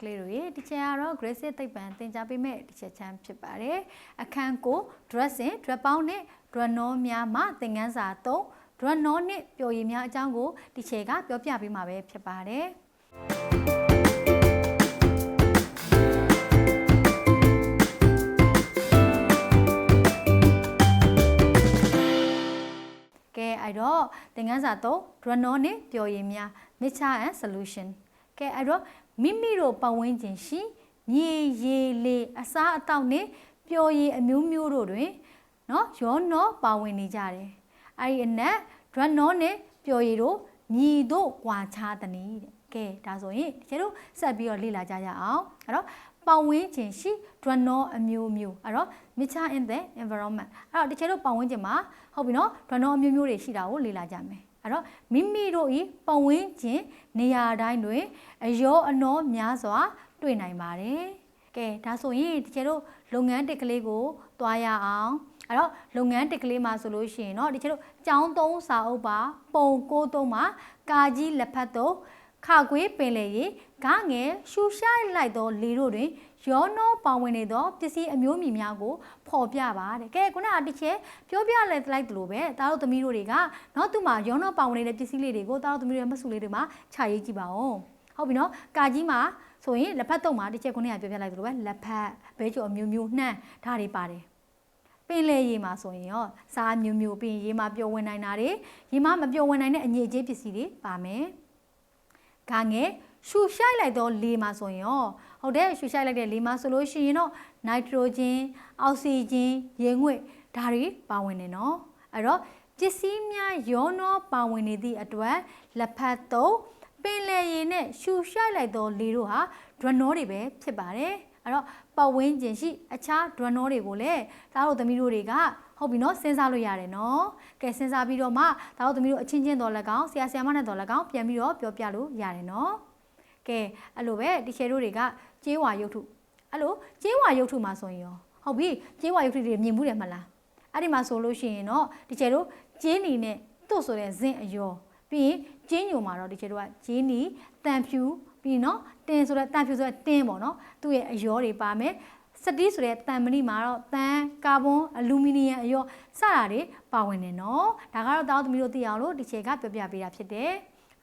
ကလေးတို့ရေဒီချက်ကတော့ Grace သိပ္ပံသင်ကြားပေးမဲ့ဒီချက်ချမ်းဖြစ်ပါတယ်အခန်းကို dressing dress ပေါင်းနဲ့ dress နောများမှသင်ခန်းစာ3 dress နောနဲ့ပျော်ရည်များအကြောင်းကိုဒီချက်ကပြောပြပေးမှာပဲဖြစ်ပါတယ်ကဲအဲ့တော့သင်ခန်းစာ3 dress နောနဲ့ပျော်ရည်များ nature and solution ကဲအဲ့တော့ မိမိတို့ပတ်ဝန်းကျင်ရှိမြေရေလေအစားအသောက်နဲ့ပျော်ရည်အမျိုးမျိုးတို့တွင်နော်ရောနောပါဝင်နေကြတယ်။အဲဒီအနက်ဒရနောနဲ့ပျော်ရည်တို့မြည်တို့ကွာခြားသည်နည်းတဲ့။ကဲဒါဆိုရင်ကျတို့ဆက်ပြီးတော့လေ့လာကြရအောင်။အဲ့တော့ပတ်ဝန်းကျင်ရှိ drano အမျိုးမျိုးအဲ့တော့ nature in the environment အဲ့တော့တချို့ပတ်ဝန်းကျင်မှာဟုတ်ပြီနော် drano အမျိုးမျိုးတွေရှိတာကိုလေ့လာကြမယ် အဲ့တော့မိမိတို့ဤပတ်ဝန်းကျင်နေရာတိုင်းတွင်အယောအနောများစွာတွေ့နိုင်ပါတယ်။ကဲဒါဆိုရင်တကယ်လို့လုပ်ငန်းတစ်ကလေးကိုတွားရအောင်အဲ့တော့လုပ်ငန်းတစ်ကလေးမှာဆိုလို့ရှိရင်เนาะတကယ်လို့ကြောင်းသုံးစာအုပ်ပါပုံကိုသုံးပါကာကြီးလက်ဖက်တို့ခါကွေးပင်လေရေဂငယ်ရှူရှိုက်လိုက်သောလေတို့တွင် ရောနှောပါဝင်နေသောပစ္စည်းအမျိုးအမည်များကိုဖော်ပြပါတဲ့ကဲခုနကတစ်ချက်ပြောပြလဲလိုက်သလိုပဲသားတို့သမီးတို့တွေကနော်သူ့မှာရောနှောပါဝင်နေတဲ့ပစ္စည်းလေးတွေကိုသားတို့သမီးတွေမဆူလေးတွေမှာခြာရေးကြည့်ပါဦးဟုတ်ပြီနော်ကာကြီးမှာဆိုရင်လက်ဖက်တုံးမှာတစ်ချက်ခုနကပြောပြလိုက်သလိုပဲလက်ဖက်ဘဲကြော်အမျိုးမျိုးနှမ်းဒါတွေပါတယ်ပင်လေရေမှာဆိုရင်ရောစားမျိုးမျိုးပင်ရေမှာပျော်ဝင်နိုင်တာတွေရေမှာမပျော်ဝင်နိုင်တဲ့အညစ်အကြေးပစ္စည်းတွေပါမယ်။ဂါငယ်ရှူရှိုက်လိုက်သောလေမှာဆိုရင်ရော ဟုတ်တယ်ရှူရှိုက်လိုက်တဲ့လေမှာဆိုလို့ရှိရင်တော့နိုက်ထရိုဂျင်အောက်ဆီဂျင်ရေငွေ့ဒါတွေပါဝင်နေနော်အဲ့တော့ပစ္စည်းများရောနောပါဝင်နေသည့်အတွက်လက်ဖက်သုံးပင်လယ်ရေနဲ့ရှူရှိုက်လိုက်တော့လေတို့ဟာဒရနောတွေပဲဖြစ်ပါတယ်အဲ့တော့ပတ်ဝန်းကျင်ရှိအခြားဒရနောတွေကိုလည်းသားတို့သမီးတို့တွေကဟုတ်ပြီနော်စဉ်းစားလို့ရတယ်နော်ကဲစဉ်းစားပြီးတော့မှသားတို့သမီးတို့အချင်းချင်းတော်၎င်းဆရာဆရာမနဲ့တော်၎င်းပြန်ပြီးတော့ပြောပြလို့ရတယ်နော် ကဲအဲ့လိုပဲတီချယ်တို့တွေကကျေးဝါရုပ်ထုအဲ့လိုကျေးဝါရုပ်ထုမှာဆိုရင်ရောဟုတ်ပြီကျေးဝါရုပ်ထုတွေမြင်မှုတယ်မလားအဲ့ဒီမှာဆိုလို့ရှိရင်တော့တီချယ်တို့ဂျင်းနီနဲ့တို့ဆိုတဲ့ဇင့်အယောပြီးရင်ဂျင်းညိုမှာတော့တီချယ်တို့ကဂျင်းနီတန်ဖြူပြီးနော်တင်ဆိုတဲ့တန်ဖြူဆိုတဲ့တင်းပေါ့နော်သူ့ရဲ့အယောတွေပါမယ်စတီးဆိုတဲ့တန်မဏိမှာတော့တန်ကာဗွန်အလူမီနီယံအယောစတာတွေပါဝင်နေနော်ဒါကတော့တောင်းသမီးတို့သိအောင်လို့ဒီချေကပြောပြပေးတာဖြစ်တယ်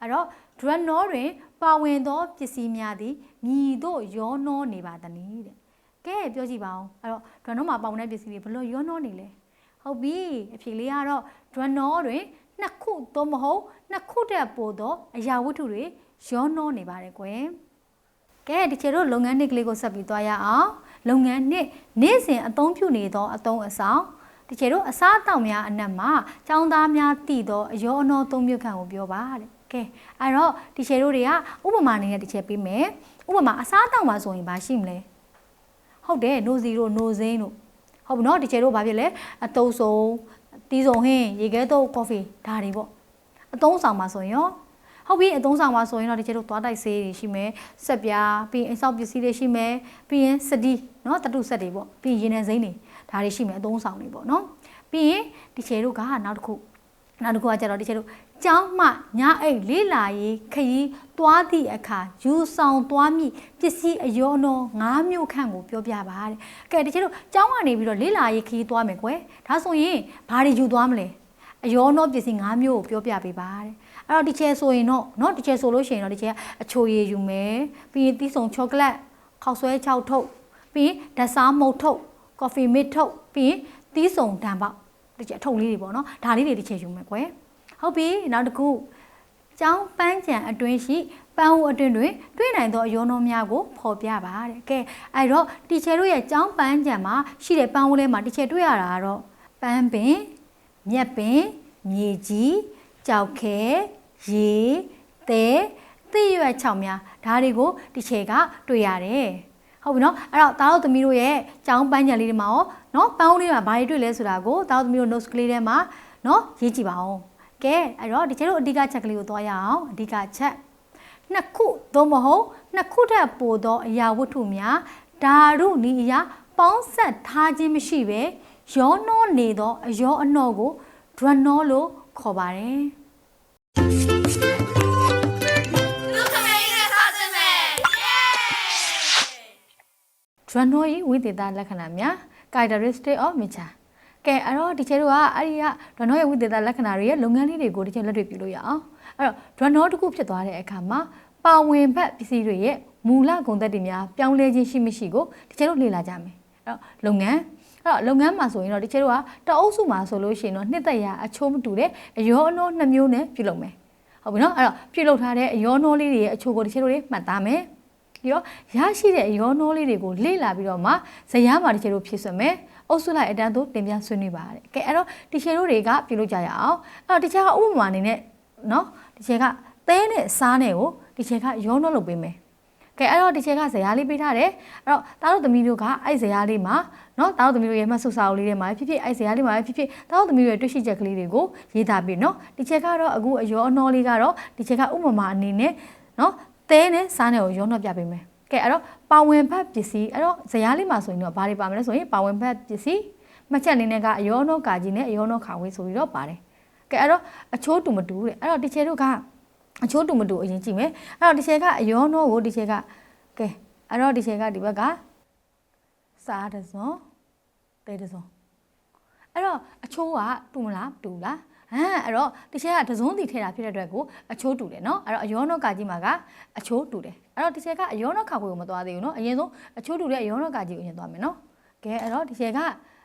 အဲ့တော့ drug နောတွင်ပါဝင်သောပစ္စည်းများသည်မြည်တို့ရောနှောနေပါသနည်းတဲ့ကဲပြောကြည့်ပါဦးအဲ့တော့ drug နောမှာပါဝင်တဲ့ပစ္စည်းတွေဘလို့ရောနှောနေလဲဟုတ်ပြီအဖြေလေးကတော့ drug နောတွင်နှစ်ခုသို့မဟုတ်နှစ်ခုတည်းပို့သောအရာဝတ္ထုတွေရောနှောနေပါတယ်ကွယ်ကဲဒီချေတို့လုပ်ငန်းနှစ်ကလေးကိုဆက်ပြီးသွားရအောင်လုပ်ငန်းနှစ်နေ့စဉ်အသုံးပြုနေသောအသုံးအဆောင်ဒီချေတို့အစားအသောက်များအနက်မှာចောင်းသားများတည်သောအယောအနောသုံးမျိုးခံကိုပြောပါတဲ့ ကဲအဲ့တော့ဒီချေတို့တွေကဥပမာအနေနဲ့ဒီချေပေးမယ်ဥပမာအစားအသောက်မှာဆိုရင်ဘာရှိမလဲဟုတ်တယ် no zero no zin တို့ဟုတ်ပြီနော်ဒီချေတို့ဘာဖြစ်လဲအတုံးဆုံးတီးစုံဟင်းရေခဲတုပ် coffee ဒါတွေပေါ့အသုံးဆောင်မှာဆိုရင်ရောဟုတ်ပြီအသုံးဆောင်မှာဆိုရင်တော့ဒီကျတို့သွားတိုက်ဆေးတွေရှိမယ်ဆက်ပြားပြီးရင်အိမ်ဆောက်ပစ္စည်းတွေရှိမယ်ပြီးရင်စတီးเนาะတတုဆက်တွေပေါ့ပြီးရင်ရေနံစိမ့်တွေဒါတွေရှိမယ်အသုံးဆောင်တွေပေါ့เนาะပြီးရင်ဒီကျတို့ကနောက်တစ်ခုနောက်တစ်ခုကကျတော့ဒီကျတို့ ကျောင်းမှညအိတ်လေးလာရေးခရီးသွားသည့်အခါယူဆောင်သွားမိပစ္စည်းအယောနော၅မျိုးခန့်ကိုပြောပြပါတဲ့ကဲဒီကျတို့ကျောင်းကနေပြီးတော့လေးလာရေးခရီးသွားမယ်ကွယ်ဒါဆိုရင်ဘာတွေယူသွားမလဲအယောနောပစ္စည်း၅မျိုးကိုပြောပြပေးပါတဲ့အဲ့တော့ဒီချဲဆိုရင်တော့เนาะဒီချဲဆိုလို့ရှိရင်တော့ဒီချဲအချိုရည်ယူမယ်ပြီးရင်သီးဆုံချောကလက်ခောက်ဆွဲ6ထုတ်ပြီးရင်ဓစားမုတ်ထုတ်ကော်ဖီမစ်ထုတ်ပြီးရင်သီးဆုံတံပေါက်ဒီချဲအထုပ်လေးတွေပေါ့နော်ဒါလေးတွေဒီချဲယူမယ်ကွယ် ဟုတ်ပြီနောက်တစ်ခုကျောင်းပန်းချံအတွင်းရှိပန်းဦးအတွင်းတွင်တွေ့နိုင်သောအယောနှောများကိုဖော်ပြပါတဲ့ကဲအဲ့တော့တီချယ်တို့ရဲ့ကျောင်းပန်းချံမှာရှိတဲ့ပန်းဦးထဲမှာတီချယ်တွေ့ရတာကတော့ပန်းပင်မြက်ပင်မြေကြီးကြောက်ခဲရေသဲသိရွက်6များဒါတွေကိုဒီချေကတွေ့ရတယ်ဟုတ်ပြီနော်အဲ့တော့တားတို့သမီးတို့ရဲ့ကျောင်းပန်းချံလေးတွေမှာရောနော်ပန်းဦးလေးမှာဘာတွေတွေ့လဲဆိုတာကိုတားတို့သမီးတို့ notes ကလေးထဲမှာနော်ရေးကြည့်ပါဦး ကဲအဲ့တော့ဒီချေတို့အဓိကချက်ကလေးကိုသွားရအောင်အဓိကချက်နှစ်ခုသို့မဟုတ်နှစ်ခုထက်ပိုသောအရာဝတ္ထုများဓာရုနီအရာပေါင်းဆက်ထားခြင်းမရှိပဲရောနှောနေသောအယောအနှောကိုဒရနောလို့ခေါ်ပါတယ်လူခမေးနဲ့စားခြင်းပဲ drano ဤဝိသေသလက္ခဏာများ characteristic of nature ကဲအဲ့တော့ဒီချေတို့ကအဲ့ဒီက drano ရဲ့ဝိသေသလက္ခဏာတွေရဲ့လုပ်ငန်းလေးတွေကိုဒီချေလက်တွေ့ပြုလို့ရအောင်အဲ့တော့ drano တစ်ခုဖြစ်သွားတဲ့အခါမှာပါဝင်ဘက်ပစ္စည်းတွေရဲ့မူလဂုဏ်သက်တွေများပြောင်းလဲခြင်းရှိမရှိကိုဒီချေတို့လေ့လာကြမယ်အဲ့တော့လုပ်ငန်းအဲ့တော့လုပ်ငန်းမှာဆိုရင်တော့ဒီချေတို့ကတအုပ်စုမှာဆိုလို့ရှိရင်တော့နှစ်သက်ရာအချိုးမတူတဲ့အရောအနှောနှစ်မျိုးနဲ့ပြုလုပ်မယ်ဟုတ်ပြီနော်အဲ့တော့ပြုလုပ်ထားတဲ့အရောနှောလေးတွေရဲ့အချိုးကိုဒီချေတို့တွေမှတ်သားမယ်ပြီးတော့ရရှိတဲ့ရောနှောလေးတွေကိုလေ့လာပြီးတော့မှဇယားမှာဒီချေတို့ဖြည့်ဆွတ်မယ် အုပ်စုလိုက်အတန်းသို့တင်ပြဆွေးနွေးပါတဲ့ကဲအဲ့တော့ဒီချေတို့တွေကပြုလုပ်ကြရအောင်အဲ့တော့တခြားဥပမာအနေနဲ့နော်ဒီချေကသဲနဲ့စားနဲ့ကိုဒီချေကရောနှောလုပ်ပေးမယ်ကဲအဲ့တော့ဒီချေကဇယားလေးပေးထားတယ်အဲ့တော့တားတို့သမီးတို့ကအဲ့ဇယားလေးမှာနော်တားတို့သမီးတို့ရဲ့မှတ်စုစာအုပ်လေးထဲမှာဖြစ်ဖြစ်အဲ့ဇယားလေးမှာဖြစ်ဖြစ်တားတို့သမီးတို့ရဲ့တွေ့ရှိချက်ကလေးတွေကိုရေးသားပြီးနော်ဒီချေကတော့အခုအရောအနှောလေးကတော့ဒီချေကဥပမာအနေနဲ့နော်သဲနဲ့စားနဲ့ကိုရောနှောပြပေးမယ် ကဲအဲ့တော့ပါဝင်ဖက်ပစ္စည်းအဲ့တော့ဇယားလေးမှာဆိုရင်တော့ဘာတွေပါမလဲဆိုရင်ပါဝင်ဖက်ပစ္စည်းမှတ်ချက်အနေနဲ့ကအယောနောကာကြီးနဲ့အယောနောခါဝေးဆိုပြီးတော့ပါတယ်ကဲအဲ့တော့အချိုးတူမတူတဲ့အဲ့တော့ဒီချေတို့ကအချိုးတူမတူအရင်ကြည့်မယ်အဲ့တော့ဒီချေကအယောနောကိုဒီချေကကဲအဲ့တော့ဒီချေကဒီဘက်ကစားတစုံတဲတစုံအဲ့တော့အချိုးကတူမလားတူလား ဟမ်အဲ့တော့တချက်ကတစုံတီထည့်တာဖြစ်တဲ့အတွက်ကိုအချိုးတူတယ်နော်အဲ့တော့အယောနောကာကြီးမှာကအချိုးတူတယ်အဲ့တော့တချက်ကအယောနောခါခွေကိုမသွားသေးဘူးနော်အရင်ဆုံးအချိုးတူတဲ့အယောနောကာကြီးကိုအရင်သွားမယ်နော်ကဲအဲ့တော့ဒီချက်က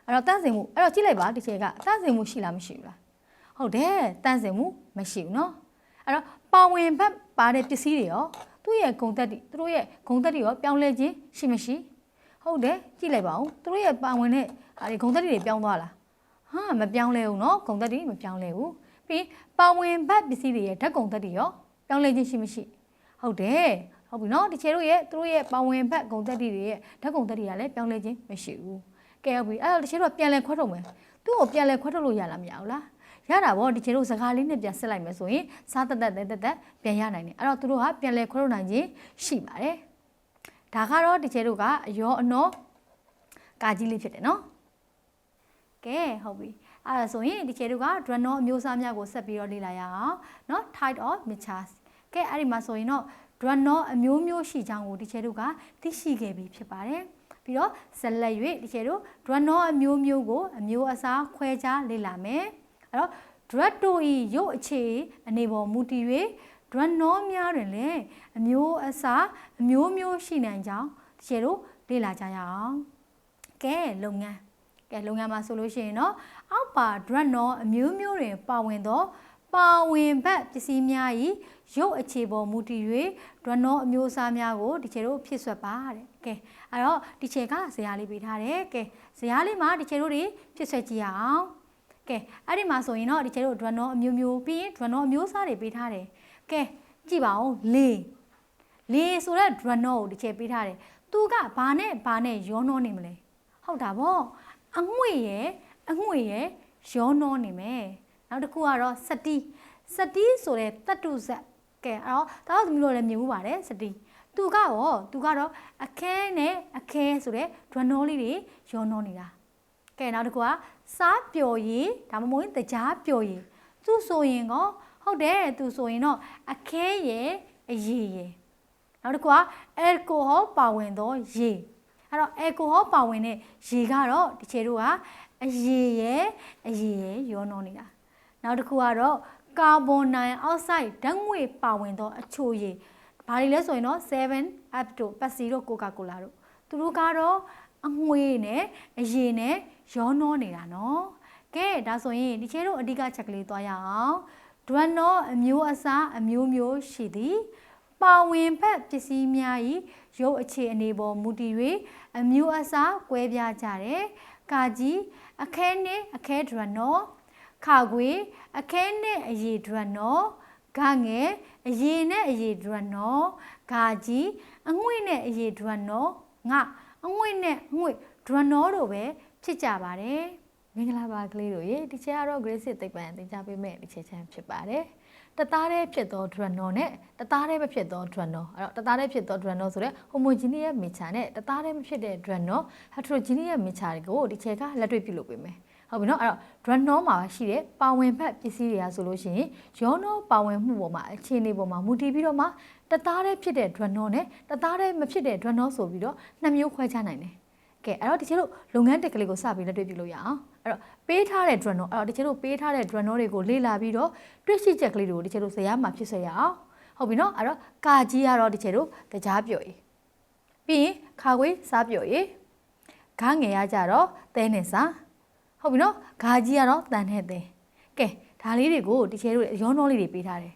အဲ့တော့တန့်စင်မှုအဲ့တော့ကြည့်လိုက်ပါဒီချက်ကတန့်စင်မှုရှိလားမရှိဘူးလားဟုတ်တယ်တန့်စင်မှုမရှိဘူးနော်အဲ့တော့ပါဝင်ဘက်ပါတဲ့ပစ္စည်းတွေရောသူ့ရဲ့ဂုံသက်တွေသူတို့ရဲ့ဂုံသက်တွေရောပြောင်းလဲခြင်းရှိမရှိဟုတ်တယ်ကြည့်လိုက်ပါဦးသူတို့ရဲ့ပါဝင်တဲ့ဟာဒီဂုံသက်တွေပြောင်းသွားလား ဟာမပြောင်းလဲဘူးနော်ဂုံသက်တွေမပြောင်းလဲဘူးပြီးပါဝင်ဘက်ပစ္စည်းတွေရဲ့ဓာတ်ဂုံသက်တွေရောပြောင်းလဲခြင်းရှိမရှိဟုတ်တယ်ဟုတ်ပြီနော်ဒီချေတို့ရဲ့သူတို့ရဲ့ပါဝင်ဘက်ဂုံသက်တွေရဲ့ဓာတ်ဂုံသက်တွေကလည်းပြောင်းလဲခြင်းမရှိဘူးကဲဟုတ်ပြီအဲ့တော့ဒီချေတို့ကပြန်လဲခွဲထုတ်မယ်သူ့ကိုပြန်လဲခွဲထုတ်လို့ရလားမရဘူးလားရတာဗောဒီချေတို့စကားလေးနဲ့ပြန်ဆက်လိုက်မယ်ဆိုရင်စားတက်တက်တက်တက်တက်ပြန်ရနိုင်တယ်အဲ့တော့သူတို့ကပြန်လဲခွဲထုတ်နိုင်ခြင်းရှိပါတယ်ဒါကတော့ဒီချေတို့ကအယောအနောကာကြီးလေးဖြစ်တယ်နော် ကဲဟုတ်ပြီအဲ့ဒါဆိုရင်ဒီချေတို့က drano အမျိုးအစားများကိုဆက်ပြီးတော့လေ့လာရအောင်เนาะ type of mixtures ကဲအဲ့ဒီမှာဆိုရင်တော့ drano အမျိုးမျိုးရှိချောင်းကိုဒီချေတို့ကသိရှိခဲ့ပြီးဖြစ်ပါတယ်ပြီးတော့ဆက်လက်၍ဒီချေတို့ drano အမျိုးမျိုးကိုအမျိုးအစားခွဲခြားလေ့လာမယ်အဲ့တော့ drug တို့ဤရုပ်အခြေအနေပေါ်မူတည်၍ drano များတွင်လည်းအမျိုးအစားအမျိုးမျိုးရှိနိုင်ကြောင်းဒီချေတို့လေ့လာကြရအောင်ကဲလုပ်ငန်း ကဲလုပ်ငန်းမှာဆိုလို့ရှိရင်တော့အောက်ပါ drug နော်အမျိုးမျိုးတွင်ပါဝင်သောပါဝင်ဘက်ပစ္စည်းများ၏ရုပ်အခြေပေါ်မူတည်၍ drug နော်အမျိုးအစားများကိုဒီချေတို့ဖြစ်ဆွတ်ပါတဲ့ကဲအဲ့တော့ဒီချေကဇာတ်လေးပေးထားတယ်ကဲဇာတ်လေးမှာဒီချေတို့တွေဖြစ်ဆွတ်ကြည့်ရအောင်ကဲအဲ့ဒီမှာဆိုရင်တော့ဒီချေတို့ drug နော်အမျိုးမျိုးပြီးရင် drug နော်အမျိုးအစားတွေပေးထားတယ်ကဲကြည့်ပါဦးလေးလေးဆိုတဲ့ drug နော်ကိုဒီချေပေးထားတယ်သူကဘာနဲ့ဘာနဲ့ရောနှောနေမလဲဟုတ်တာဗော အငွေ့ရဲ့အငွေ့ရဲ့ရောနှောနေမယ်နောက်တစ်ခုကတော့စတီးစတီးဆိုတဲ့တတ္တုဇက်ကဲအဲ့တော့ဒါတော့သမီးတို့လည်းမြင်မှုပါတယ်စတီးသူကရောသူကတော့အခဲနဲ့အခဲဆိုတဲ့ဒရနောလေးတွေရောနှောနေတာကဲနောက်တစ်ခုကစားပျော်ရည်ဒါမှမဟုတ်တကြားပျော်ရည်သူဆိုရင်ကောဟုတ်တယ်သူဆိုရင်တော့အခဲရဲ့အရည်ရဲ့နောက်တစ်ခုကအဲလ်ကိုဟောပါဝင်သောရေ အဲ့တော့အယ်ကိုဟောပါဝင်တဲ့ရေကတော့ဒီချေတို့ကအရေရဲ့အရေရဲ့ရောနှောနေတာနောက်တစ်ခုကတော့ကာဗွန်နိုင်အောက်ဆိုက်ဓာတ်ငွေ့ပါဝင်သောအချိုရည်ဘာတွေလဲဆိုရင်တော့7 up တို့ပတ်စီတို့ကိုကာကိုလာတို့သူတို့ကတော့အငွေနဲ့အရေနဲ့ရောနှောနေတာနော်ကဲဒါဆိုရင်ဒီချေတို့အဓိကချက်ကလေးသွားရအောင်ဒွမ်နောအမျိုးအစားအမျိုးမျိုးရှိသည် ပါဝင်ဖက်ပစ္စည်းများ၏ရုပ်အခြေအနေပေါ်မူတည်၍အမျိုးအစားကွဲပြားကြတယ်။ကာကြီးအခဲနှင့်အခဲဒရနောခါခွေအခဲနှင့်အရေဒရနောဂငယ်အရေနဲ့အရေဒရနောဂါကြီးအငွေ့နဲ့အရေဒရနောငါအငွေ့နဲ့အငွေ့ဒရနောတို့ပဲဖြစ်ကြပါတယ်။မင်္ဂလာပါကလေးတို့ရေဒီချက်ကတော့ Grace သိပ္ပံသင်ကြားပေးမယ့်ဒီချက်ချမ်းဖြစ်ပါတယ်။ တသားတည်းဖြစ်သော Drano နဲ့တသားတည်းမဖြစ်သော Drano အဲ့တော့တသားတည်းဖြစ်သော Drano ဆိုတဲ့ homogeneous mixture နဲ့တသားတည်းမဖြစ်တဲ့ Drano heterogeneous mixture တွေကိုဒီချက်ကလက်တွေ့ပြုလုပ်ပေးမယ်ဟုတ်ပြီနော်အဲ့တော့ Drano မှာရှိတဲ့ပါဝင်ဖက်ပစ္စည်းတွေကဆိုလို့ရှိရင်ရောနောပါဝင်မှုပေါ်မှာအခြေအနေပေါ်မှာမူတည်ပြီးတော့မှတသားတည်းဖြစ်တဲ့ Drano နဲ့တသားတည်းမဖြစ်တဲ့ Drano ဆိုပြီးတော့နှစ်မျိုးခွဲခြားနိုင်တယ်ကဲအဲ့တော့တချို့လုပ်ငန်းတက်ကလေးကိုစပြီးလက်တွေ့ပြုလို့ရအောင် အဲ့တော့ပေးထားတဲ့ drone အဲ့တော့တချို့ပေးထားတဲ့ drone တွေကိုလေ့လာပြီးတော့တွေ့ရှိချက်ကလေးတွေကိုတချို့ဇယားမှာဖြစ်စေရအောင်ဟုတ်ပြီနော်အဲ့တော့ကာကြီးကတော့တချို့တကြားပြော်ရေးပြီးရင်ခါခွေးစားပြော်ရေးခါငယ်ရကြတော့သဲနဲ့စားဟုတ်ပြီနော်ဂါကြီးကတော့တန်နဲ့သဲကဲဒါလေးတွေကိုတချို့ရောနှောလေးတွေပေးထားတယ်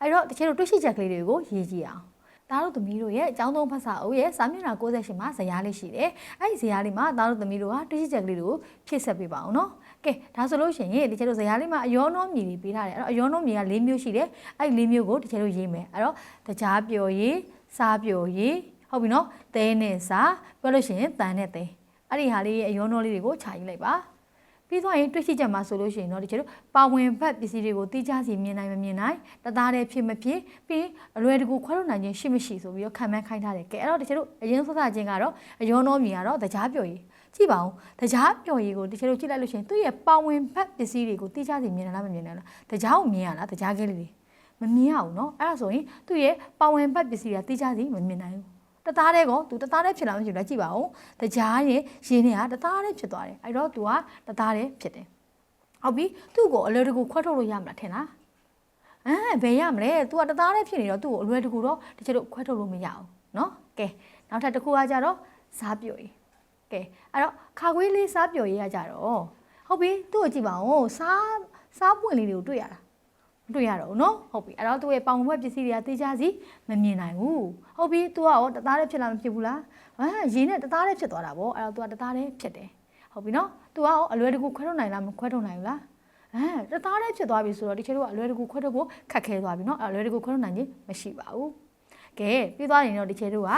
အဲ့တော့တချို့တွေ့ရှိချက်ကလေးတွေကိုရေးကြည့်အောင် သားတို့သမီးတို့ရဲ့အကြောင်းသုံးဖတ်စာအုပ်ရဲ့စာမျက်နှာ68မှာဇာတ်လေးရှိတယ်။အဲ့ဒီဇာတ်လေးမှာသားတို့သမီးတို့ကတွေ့ရှိချက်ကလေးတွေကိုဖြည့်ဆက်ပေးပါအောင်နော်။ကဲဒါဆိုလို့ရှိရင်ဒီကျတို့ဇာတ်လေးမှာအယောနှောမြည်တွေပေးထားတယ်။အဲ့တော့အယောနှောမြည်က၄မျိုးရှိတယ်။အဲ့ဒီ၄မျိုးကိုဒီကျတို့ရေးမယ်။အဲ့တော့တကြားပျော်ရည်စားပျော်ရည်ဟုတ်ပြီနော်။သဲနဲ့စားပြောလို့ရှိရင်တန်နဲ့သဲ။အဲ့ဒီဟာလေးရဲ့အယောနှောလေးတွေကိုခြာရေးလိုက်ပါ။ ပြီးသွားရင်တွေ့ရှိချက်မှာဆိုလို့ရှိရင်တော့ဒီကျတော့ပါဝင်ဘက်ပစ္စည်းတွေကိုတိကျစီမြင်နိုင်မမြင်နိုင်တသားတည်းဖြစ်မဖြစ်ပြီးအလွယ်တကူခွဲလို့နိုင်ခြင်းရှိမရှိဆိုပြီးတော့ခံမှန်းခိုင်းထားတယ်ကဲအဲ့တော့ဒီကျတော့အရင်ဆက်စားခြင်းကတော့အယောနောမြင်ကတော့တကြားပျော်ရည်ကြည့်ပါဦးတကြားပျော်ရည်ကိုဒီကျတော့ကြည့်လိုက်လို့ရှိရင်သူ့ရဲ့ပါဝင်ဘက်ပစ္စည်းတွေကိုတိကျစီမြင်နိုင်လားမမြင်နိုင်လားတကြားကိုမြင်ရလားတကြားကလေးတွေမမြင်ရဘူးเนาะအဲ့ဒါဆိုရင်သူ့ရဲ့ပါဝင်ဘက်ပစ္စည်းတွေကတိကျစီမမြင်နိုင်ဘူး တသားတဲ့ကော तू တသားတဲ့ဖြစ်လာမရှိဘူးလားကြည့်ပါဦးတကြားရဲ့ရင်းတွေကတသားတဲ့ဖြစ်သွားတယ်အဲ့တော့ तू ကတသားတဲ့ဖြစ်တယ်ဟုတ်ပြီသူ့ကိုအလွယ်တကူခွဲထုတ်လို့ရမလားထင်လားအဲဘယ်ရမလဲ तू ကတသားတဲ့ဖြစ်နေတော့သူ့ကိုအလွယ်တကူတော့တချို့ခွဲထုတ်လို့မရဘူးเนาะကဲနောက်ထပ်တစ်ခုကကြတော့စားပြိုရေးကဲအဲ့တော့ခါခွေးလေးစားပြိုရေးကကြတော့ဟုတ်ပြီသူ့ကိုကြည့်ပါဦးစားစားပွင့်လေးတွေကိုတွေ့ရတာ မတွေ့ရတော့ဘူးเนาะဟုတ်ပြီအဲ့တော့သူ့ရဲ့ပေါင်ဘွက်ပစ္စည်းတွေကတေးကြစီမမြင်နိုင်ဘူးဟုတ်ပြီ तू ကရောတသားတည်းဖြစ်လာမဖြစ်ဘူးလားဟာရင်းနဲ့တသားတည်းဖြစ်သွားတာဗောအဲ့တော့ तू ကတသားတည်းဖြစ်တယ်ဟုတ်ပြီเนาะ तू ကရောအလွယ်တကူခွဲထုတ်နိုင်လားမခွဲထုတ်နိုင်ဘူးလားအဲတသားတည်းဖြစ်သွားပြီဆိုတော့ဒီချေတို့ကအလွယ်တကူခွဲထုတ်ဖို့ခက်ခဲသွားပြီเนาะအလွယ်တကူခွဲထုတ်နိုင်ခြင်းမရှိပါဘူးကဲပြီးသွားရင်တော့ဒီချေတို့က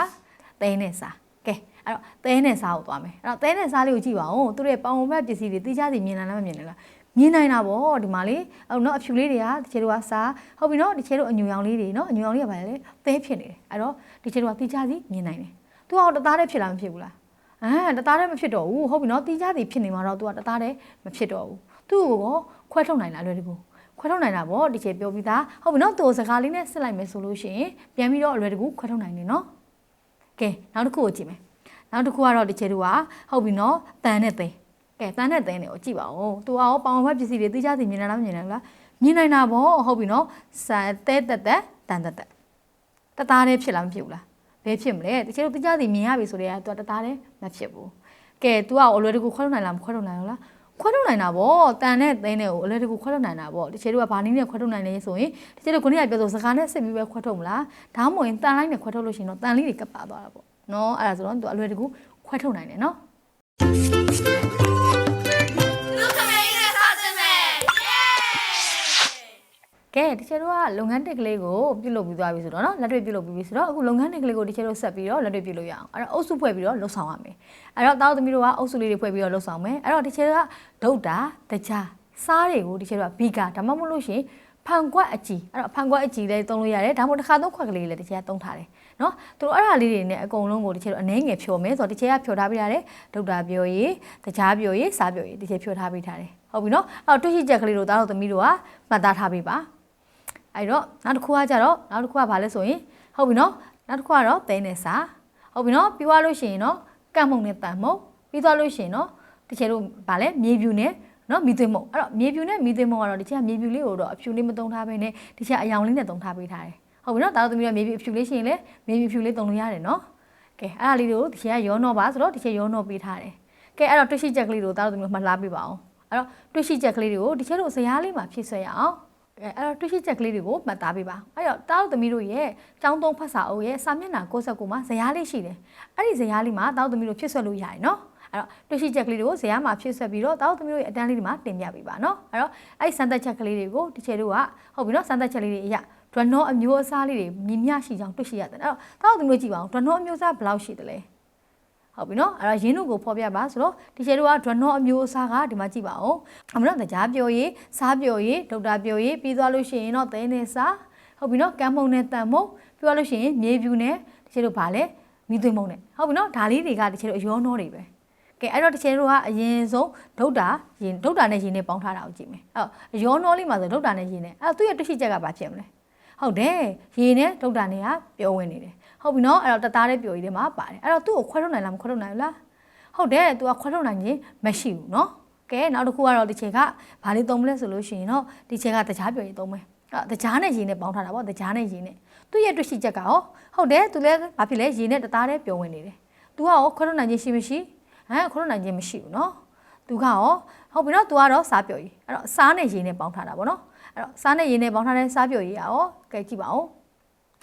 သဲနဲ့စားကဲအဲ့တော့သဲနဲ့စားကိုသွားမယ်အဲ့တော့သဲနဲ့စားလေးကိုကြည့်ပါဦးသူတို့ရဲ့ပေါင်ဝက်ပစ္စည်းတွေတိကျစီမြင်နိုင်လားမမြင်နိုင်လား မြင်နိုင်တာဗောဒီမှာလေအဲ့တော့အဖြူလေးတွေကဒီချေတို့ကစားဟုတ်ပြီနော်ဒီချေတို့အညူရောင်လေးတွေနော်အညူရောင်လေးကဘာလဲသဲဖြစ်နေတယ်အဲ့တော့ဒီချေတို့ကတိကျစီမြင်နိုင်တယ်သူကတသားတည်းဖြစ်လားမဖြစ်ဘူးလားအဲတသားတည်းမဖြစ်တော့ဘူးဟုတ်ပြီနော်တိကျစီဖြစ်နေမှာတော့သူကတသားတည်းမဖြစ်တော့ဘူးသူ့ကိုခွဲထုတ်နိုင်လားလွယ်တကူခွဲထုတ်နိုင်တာဗောဒီချေပြောပြီးသားဟုတ်ပြီနော်သူ့စကားလေးနဲ့စစ်လိုက်မယ်ဆိုလို့ရှိရင်ပြန်ပြီးတော့အလွယ်တကူခွဲထုတ်နိုင်တယ်နော်ကဲနောက်တစ်ခုကိုကြည့်မယ်နောက်တစ်ခုကတော့ဒီချေတို့ကဟုတ်ပြီနော်တန်နဲ့သိန်း ကဲတန်းနဲ့သင်းတွေကိုကြည့်ပါဦးသူကရောပေါင်ဘက်ပစ္စည်းတွေသိကြစီမြင်နိုင်လားမမြင်နိုင်ဘူးလားမြင်နိုင်တာဗောဟုတ်ပြီနော်စံတဲတက်တက်တန်တက်တက်တသားတည်းဖြစ်လားမဖြစ်ဘူးလားဘယ်ဖြစ်မလဲတချို့သိကြစီမြင်ရပြီဆိုတော့သူကတသားတည်းမဖြစ်ဘူးကဲ तू ကအလွယ်တကူခွဲထုတ်နိုင်လားမခွဲထုတ်နိုင်ဘူးလားခွဲထုတ်နိုင်တာဗောတန်နဲ့သင်းတွေကိုအလွယ်တကူခွဲထုတ်နိုင်တာဗောတချို့ကဘာနည်းနဲ့ခွဲထုတ်နိုင်လဲဆိုရင်တချို့ကခုနကပြောဆိုစကားနဲ့စစ်ပြီးပဲခွဲထုတ်မလားဒါမှမဟုတ်ရင်တန်လိုက်နဲ့ခွဲထုတ်လို့ရှိရင်တော့တန်လေးတွေကပ်ပါသွားတာဗောနော်အဲ့ဒါဆိုတော့ तू အလွယ်တကူခွဲထုတ်နိုင်တယ်နော် ကဲဒီချေတို့ကလုပ်ငန်းတက်ကလေးကိုပြုလုပ်ပြီးသွားပြီဆိုတော့နော်လက်တွေ့ပြုလုပ်ပြီးပြီဆိုတော့အခုလုပ်ငန်းတက်ကလေးကိုဒီချေတို့ဆက်ပြီးတော့လက်တွေ့ပြုလုပ်ရအောင်အဲ့တော့အုပ်စုဖွဲ့ပြီးတော့လှုပ်ဆောင်ရမယ်အဲ့တော့တားသမီးတို့ကအုပ်စုလေးတွေဖွဲ့ပြီးတော့လှုပ်ဆောင်မယ်အဲ့တော့ဒီချေတို့ကဒုတ်တာတကြားစားတွေကိုဒီချေတို့ကဘီကာဒါမှမဟုတ်လို့ရှင်ဖန်ကွက်အကြည်အဲ့တော့ဖန်ကွက်အကြည်လည်းသုံးလို့ရတယ်ဒါမှမဟုတ်တစ်ခါသုံးခွက်ကလေးလည်းတစ်ချေကသုံးထားတယ်နော်သူတို့အဲ့ဒါလေးတွေနဲ့အကုန်လုံးကိုတစ်ချေတော့အနှဲငယ်ဖြော်မယ်ဆိုတော့တစ်ချေကဖြော်ထားပေးရတယ်ဒုတ်တာပြောရေးတကြားပြောရေးစားပြောရေးတစ်ချေဖြော်ထားပေးထားတယ်ဟုတ်ပြီနော်အဲ့တော့တွေ့ရှိချက်ကလေးတို့တားတို့သမီးတို့ကမှတ်သားထားပေးပါ အဲ့တော့နောက်တစ်ခုကကြတော့နောက်တစ်ခုကဘာလဲဆိုရင်ဟုတ်ပြီနော်နောက်တစ်ခုကတော့သဲနဲ့စာဟုတ်ပြီနော်ပြီးသွားလို့ရှိရင်နော်ကန့်မုံနဲ့တန်မုံပြီးသွားလို့ရှိရင်နော်တချို့တို့ဗာလဲမြေပြူနဲ့နော်မီသွင်းမုံအဲ့တော့မြေပြူနဲ့မီသွင်းမုံကတော့တချို့ကမြေပြူလေးကိုတော့အဖြူလေးမသုံးထားဘဲနဲ့တချို့အယောင်လေးနဲ့သုံးထားပေးထားတယ်ဟုတ်ပြီနော်ဒါတော့သမီးတို့မြေပြူအဖြူလေးရှိရင်လေမြေပြူဖြူလေးသုံးလို့ရတယ်နော်ကဲအဲ့ဒါလေးတို့တချို့ကရောနောပါဆိုတော့တချို့ရောနောပေးထားတယ်ကဲအဲ့တော့တွေ့ရှိချက်ကလေးတို့ဒါတော့သမီးတို့မှတ်လားပေးပါအောင်အဲ့တော့တွေ့ရှိချက်ကလေးတွေကိုတချို့တို့ဇယားလေးမှာဖြည့်ဆွဲရအောင် အဲအဲ့တော့တွေ့ရှိချက်ကလေးတွေကိုမှတ်သားပေးပါအဲ့တော့တားတို့သမီးတို့ရဲ့ကျောင်းသုံးဖတ်စာအုပ်ရဲ့စာမျက်နှာ69မှာဇယားလေးရှိတယ်အဲ့ဒီဇယားလေးမှာတားတို့သမီးတို့ဖြစ်ဆွဲလို့ရတယ်နော်အဲ့တော့တွေ့ရှိချက်ကလေးတွေကိုဇယားမှာဖြစ်ဆွဲပြီးတော့တားတို့သမီးတို့ရဲ့အတန်းလေးတွေမှာတင်ပြပေးပါနော်အဲ့တော့အဲ့ဒီစမ်းသပ်ချက်ကလေးတွေကိုဒီချေတို့ကဟုတ်ပြီနော်စမ်းသပ်ချက်လေးတွေအရာဒရနောအမျိုးအစားလေးတွေမြင်မြရှိကြောင်းတွေ့ရှိရတယ်အဲ့တော့တားတို့သမီးတို့ကြည့်ပါအောင်ဒရနောအမျိုးအစားဘယ်လောက်ရှိတယ်လဲ ဟုတ်ပြီနော်အဲ့တော့ရင်းတို့ကိုဖော်ပြပါဆိုတော့ဒီချေတို့ကဒရနောအမျိုးအစားကဒီမှာကြည့်ပါအောင်အမနော်တရားပြောရေးစားပြောရေးဒေါက်တာပြောရေးပြီးသွားလို့ရှိရင်တော့သဲနဲ့စားဟုတ်ပြီနော်ကမ်းမုံနဲ့တန်မုံပြီးသွားလို့ရှိရင်မြေဖြူနဲ့ဒီချေတို့ဗာလဲမိသွင်းမုံနဲ့ဟုတ်ပြီနော်ဒါလေးတွေကဒီချေတို့အယောနှောတွေပဲကဲအဲ့တော့တချေတို့ကအရင်ဆုံးဒုတ်တာရင်ဒုတ်တာနဲ့ရင်နဲ့ပေါင်းထားတာကိုကြည့်မယ်အဲ့တော့ရောနှောလေးမှာဆိုဒုတ်တာနဲ့ရင်နဲ့အဲ့တော့သူ့ရဲ့တွေ့ရှိချက်ကဘာဖြစ်မလဲဟုတ်တယ်ရေနဲ့ဒုတ်တာနဲ့ကပြောဝင်နေတယ် ဟုတ်ပြီနော်အဲ့တော့တသားတဲ့ပျော်ကြီးထဲမှာပါတယ်အဲ့တော့သူ့ကိုခွဲထုတ်နိုင်လားမခွဲထုတ်နိုင်ဘူးလားဟုတ်တယ် तू ကခွဲထုတ်နိုင်ရင်မရှိဘူးနော်ကဲနောက်တစ်ခုကတော့ဒီချေကဘာလေးသုံးမလဲဆိုလို့ရှိရင်တော့ဒီချေကတကြားပြော်ရေးသုံးမယ်အဲ့တကြားနဲ့ရည်နဲ့ပေါင်းထားတာပေါ့တကြားနဲ့ရည်နဲ့သူ့ရဲ့တွေ့ရှိချက်ကရောဟုတ်တယ် तू လည်းဘာဖြစ်လဲရည်နဲ့တသားတည်းပြောဝင်နေတယ် तू ကရောခွဲထုတ်နိုင်ခြင်းရှိမရှိဟမ်ခွဲထုတ်နိုင်ခြင်းမရှိဘူးနော် तू ကရောဟုတ်ပြီနော် तू ကတော့စားပြော်ရေးအဲ့တော့စားနဲ့ရည်နဲ့ပေါင်းထားတာပေါ့နော်အဲ့တော့စားနဲ့ရည်နဲ့ပေါင်းထားတဲ့စားပြော်ရေးရောကဲကြည့်ပါဦး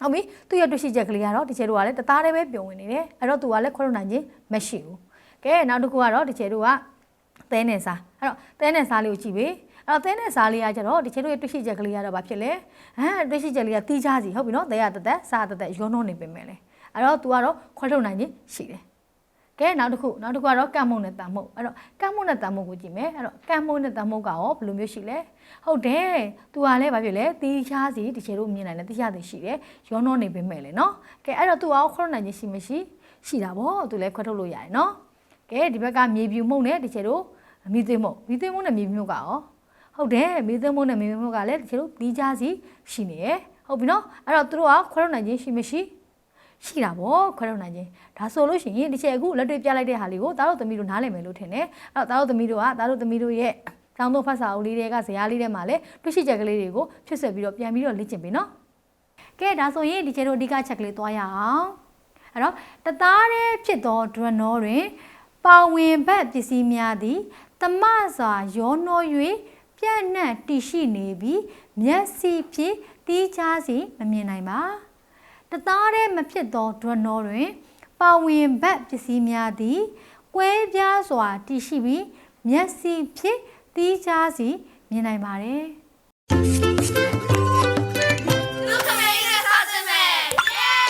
ဟုတ်ပြီသူ့ရဲ့တွေ့ရှိချက်ကလေးကတော့ဒီချေတို့ကလည်းတသားတည်းပဲပြုံဝင်နေတယ်အဲ့တော့ तू ကလည်းခွဲထုတ်နိုင်ခြင်းမရှိဘူးကဲနောက်တစ်ခုကတော့ဒီချေတို့ကသဲနဲ့စားအဲ့တော့သဲနဲ့စားလေးကိုကြည့်ပြီအဲ့တော့သဲနဲ့စားလေးကကျတော့ဒီချေတို့ရဲ့တွေ့ရှိချက်ကလေးကတော့ဘာဖြစ်လဲဟမ်တွေ့ရှိချက်လေးကတီးခြားစီဟုတ်ပြီနော်သဲရတသက်စားတသက်ရောနှောနေပင်မယ်လေအဲ့တော့ तू ကတော့ခွဲထုတ်နိုင်ခြင်းရှိတယ် ကဲနောက်တစ်ခုနောက်တစ်ခုကတော့ကံမုံနဲ့တန်မုံအဲ့တော့ကံမုံနဲ့တန်မုံကိုကြည့်မယ်အဲ့တော့ကံမုံနဲ့တန်မုံကရောဘယ်လိုမျိုးရှိလဲဟုတ်တယ်သူကလည်းဘာဖြစ်လဲတီးရှားစီတကယ်လို့မြင်နိုင်တယ်တီးရှားစီရှိတယ်ရောနှောနေပေမဲ့လေနော်ကဲအဲ့တော့သူကရောခရုဏာခြင်းရှိမရှိရှိတာပေါ့သူလည်းခွဲထုတ်လို့ရတယ်နော်ကဲဒီဘက်ကမြေပြူမုံနဲ့တကယ်လို့မိသွေးမုံမိသွေးမုံနဲ့မြေပြူမုံကရောဟုတ်တယ်မိသွေးမုံနဲ့မြေပြူမုံကလည်းတကယ်လို့တီးရှားစီရှိနေရယ်ဟုတ်ပြီနော်အဲ့တော့သူတို့ကခွဲထုတ်နိုင်ခြင်းရှိမရှိ ရှိတာဗောခွဲထုတ်နိုင်ခြင်းဒါဆိုလို့ရှိရင်ဒီချက်အခုလက်တွေ့ပြလိုက်တဲ့ဟာလေးကိုသားတို့သမီးတို့နားလည်မယ်လို့ထင်တယ်အဲ့တော့သားတို့သမီးတို့ကသားတို့သမီးတို့ရဲ့ကျောင်းသုံးဖတ်စာအုပ်လေးတွေကဇာတ်လေးထဲမှာလည်းတွေ့ရှိချက်ကလေးတွေကိုဖြစ်ဆက်ပြီးတော့ပြန်ပြီးတော့လေ့ကျင့်ပြီနော်ကဲဒါဆိုရင်ဒီချက်တို့အဓိကချက်ကလေးသွားရအောင်အဲ့တော့တသားတဲ့ဖြစ်သောဒရနောတွင်ပါဝင်ဘက်ပစ္စည်းများသည်တမစွာရောနှော၍ပြန့်နှံ့တည်ရှိနေပြီးမျက်စိဖြင့်တီးခြားစီမမြင်နိုင်ပါ တသားတဲ့မဖြစ်သောဒရနောတွင် ပါဝင်ဘက်ပစ္စည်းများသည်ကွဲပြားစွာတည်ရှိပြီးမျက်စိဖြင့်တီးခြားစီမြင်နိုင်ပါတယ်ဒုက္ခမေးနဲ့စားခြင်းပဲယေး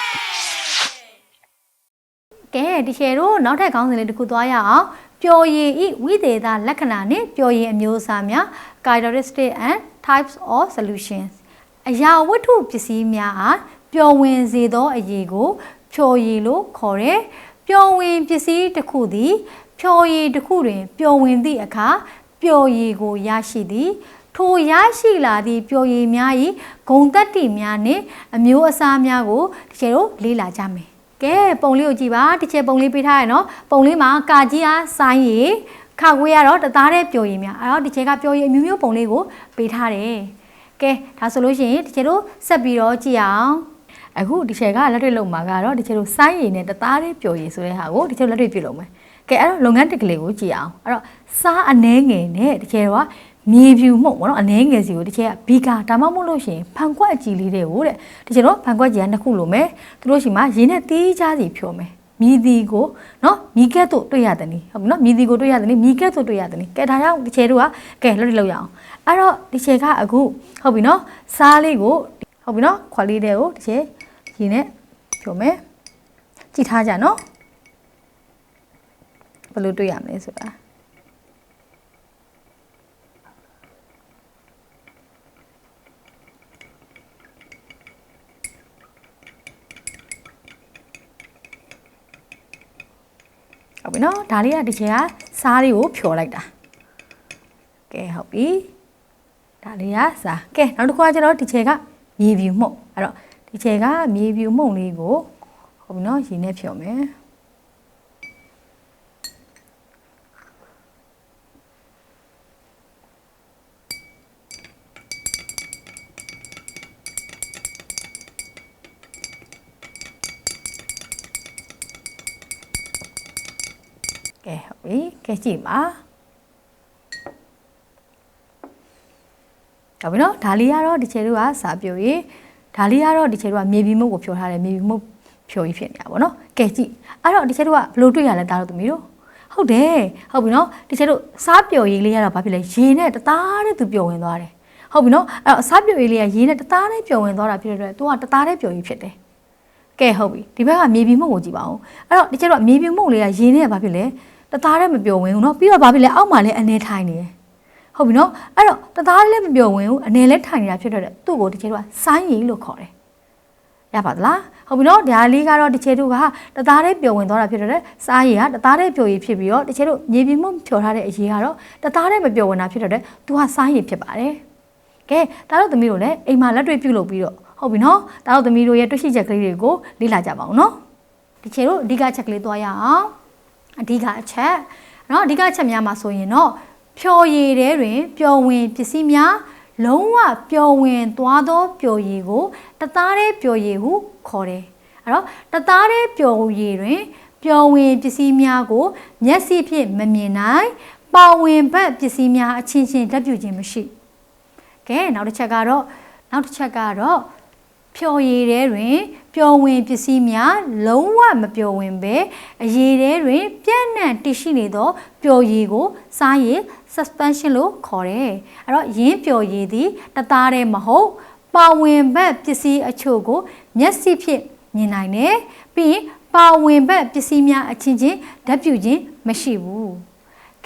ကဲဒီရှယ်တို့နောက်ထပ်ခေါင်းစဉ်လေးတစ်ခုသွားရအောင်ပျော်ရည်ဤဝိသေသလက္ခဏာနဲ့ပျော်ရည်အမျိုးအစားများ characteristic and types of solutions အရာဝတ္ထုပစ္စည်းများအား ပျော်ဝင်စေသောအရေးကိုပျော်ရည်လို့ခေါ်တယ်ပျော်ဝင်ပစ္စည်းတစ်ခုသည်ပျော်ရည်တစ်ခုတွင်ပျော်ဝင်သည့်အခါပျော်ရည်ကိုရရှိသည်ထိုရရှိလာသည့်ပျော်ရည်များ၏ဂုံတက်တိများနှင့်အမျိုးအစားများကိုဒီကျေတို့လေ့လာကြမယ်။ကဲပုံလေးကိုကြည့်ပါတစ်ချက်ပုံလေးပေးထားရနော်ပုံလေးမှာကာကြီးအားဆိုင်းရည်ခါခွေးကတော့တသားတဲ့ပျော်ရည်များအဲ့တော့ဒီချက်ကပျော်ရည်အမျိုးမျိုးပုံလေးကိုပေးထားတယ်။ကဲဒါဆိုလို့ရှိရင်ဒီချက်တို့ဆက်ပြီးတော့ကြည့်အောင်။ အခုဒီချက်ကလက်တွေ့လုပ်မှာကတော့ဒီချက်တို့ဆိုင်းရည်နဲ့တသားတဲ့ပျော်ရည်ဆိုတဲ့ဟာကိုဒီချက်လက်တွေ့ပြုလုပ်မယ်။ကဲအဲ့တော့လုပ်ငန်းတစ်ကလေးကိုကြည့်အောင်။အဲ့တော့စားအနှဲငယ်နဲ့ဒီချက်ကမြေဖြူမှုန့်ပေါ့နော်အနှဲငယ်စီကိုတစ်ချက်ကဘီကာဒါမှမဟုတ်လို့ရှိရင်ဖန်ခွက်အကြီးလေးတွေကိုတဲ့ဒီချက်တော့ဖန်ခွက်ကြီးကနှစ်ခုလိုမယ်သူတို့ရှိမှရင်းနဲ့တီးချားစီဖြိုမယ်မြည်ဒီကိုနော်မြည်ကက်တို့တွေ့ရတယ်နိဟုတ်ပြီနော်မြည်ဒီကိုတွေ့ရတယ်နိမြည်ကက်တို့တွေ့ရတယ်နိကဲဒါကြောင့်ဒီချက်တို့ကကဲလွတ်လောက်ရအောင်အဲ့တော့ဒီချက်ကအခုဟုတ်ပြီနော်စားလေးကိုဟုတ်ပြီနော်ခွက်လေးတွေကိုဒီချက် ရင်းနဲ့ဖြိုမယ်ကြည့်ထားကြနော်ဘယ်လိုတွေ့ရမလဲဆိုတာဟုတ်ပြီနော်ဒါလေးကဒီချက်ကစားလေးကိုဖြော်လိုက်တာကဲဟုတ်ပြီဒါလေးကစားကဲနောက်တစ်ခုကကျတော့ဒီချက်ကမြေပြူမှုန့်အဲ့တော့ ဒီချက်ကမြေပြူမှုန့်လေးကိုဟုတ်ပြီနော်ရေနဲ့ဖြော်မယ်ကဲဟုတ်ပြီကဲကြည့်ပါဟုတ်ပြီနော်ဒါလေးကတော့ဒီချေတို့ကစာပြိုရေး ဒါလေးကတော့ဒီချေတို့ကမြေပြင်မုတ်ကိုဖြောထားတယ်မြေပြင်မုတ်ဖြောကြီးဖြစ်နေတာပေါ့နော်ကဲကြည့်အဲ့တော့ဒီချေတို့ကဘယ်လိုတွေ့ရလဲတားတော့သမီးတို့ဟုတ်တယ်ဟုတ်ပြီနော်ဒီချေတို့စားပျော်ရေးလေးရတာဘာဖြစ်လဲရေနဲ့တသားတဲ့သူပျော်ဝင်သွားတယ်ဟုတ်ပြီနော်အဲ့တော့စားပျော်ရေးလေးကရေနဲ့တသားတဲ့ပျော်ဝင်သွားတာဖြစ်တဲ့အတွက်သူကတသားတဲ့ပျော်ကြီးဖြစ်တယ်ကဲဟုတ်ပြီဒီဘက်ကမြေပြင်မုတ်ကိုကြည့်ပါဦးအဲ့တော့ဒီချေတို့ကမြေပြင်မုတ်လေးကရေနဲ့ဘာဖြစ်လဲတသားတဲ့မပျော်ဝင်ဘူးနော်ပြီးတော့ဘာဖြစ်လဲအောက်မှာလည်းအနေထိုင်နေတယ် ဟုတ်ပြီနော်အဲ့တော့တသားလည်းမပြောဝင်ဘူးအနေလည်းထိုင်နေတာဖြစ်တော့သူ့ကိုတကယ်တော့ဆိုင်းရီလို့ခေါ်တယ်ရပါသလားဟုတ်ပြီနော်ဒါလေးကတော့တချေတို့ကတသားလေးပျော်ဝင်သွားတာဖြစ်တော့စားရည်ကတသားလေးပျော်ရည်ဖြစ်ပြီးတော့တချေတို့မြေပြင်မှုပျော်ထားတဲ့အရေးကတော့တသားလေးမပျော်ဝင်တာဖြစ်တော့တဲ့သူကစားရည်ဖြစ်ပါတယ်ကဲဒါတော့သမီးတို့လည်းအိမ်မှာလက်တွေ့ပြုလုပ်ပြီးတော့ဟုတ်ပြီနော်ဒါတော့သမီးတို့ရဲ့တွေ့ရှိချက်ကလေးတွေကိုလေ့လာကြပါအောင်နော်တချေတို့အဓိကချက်ကလေးသွားရအောင်အဓိကအချက်နော်အဓိကချက်များမှာဆိုရင်တော့ ဖြော်ရည်တဲတွင်ပျော်ဝင်ပစ္စည်းများလုံးဝပျော်ဝင်သွားသောပျော်ရည်ကိုတသားတဲ့ပျော်ရည်ဟုခေါ်တယ်အဲ့တော့တသားတဲ့ပျော်ရည်တွင်ပျော်ဝင်ပစ္စည်းများကို မျက်စိဖြင့်မမြင်နိုင်ပါဝင်ဘက်ပစ္စည်းများအချင်းချင်းတက်ပြူခြင်းမရှိကဲနောက်တစ်ချက်ကတော့နောက်တစ်ချက်ကတော့ ဖြော်ရည်တဲတွင်ပျော်ဝင်ပစ္စည်းများလုံးဝမပျော်ဝင်ပဲအရည်တဲတွင်ပြန့်နှံ့တည်ရှိနေသောပျော်ရည်ကိုစားရည် suspension လို့ခေါ်တယ်အဲ့တော့ရင်းပျော်ရည်သည်တသားတည်းမဟုတ်ပါဝင်ဘက်ပစ္စည်းအချို့ကို မျက်စိဖြင့်မြင်နိုင်တယ်ပြီးရင်ပါဝင်ဘက်ပစ္စည်းများအချင်းချင်းဓာတ်ပြုခြင်းမရှိဘူး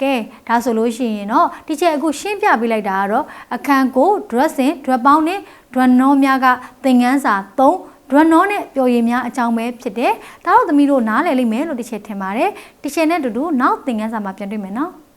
ကဲဒါဆိုလို့ရှိရင်တော့ဒီချက်အခုရှင်းပြပေးလိုက်တာကတော့အခန်းကို dressing dress ပေါင်းနဲ့ dress နောများကသင်ခန်းစာ3ဒရနောနဲ့ပျော်ရည်များအကြောင်းပဲဖြစ်တယ်။ဒါတော့သမီးတို့နားလည်လိမ့်မယ်လို့တစ်ချက်ထင်ပါတယ်။တစ်ချက်နဲ့တူတူနောက်သင်ခန်းစာမှာပြန်တွေ့မယ်နော်။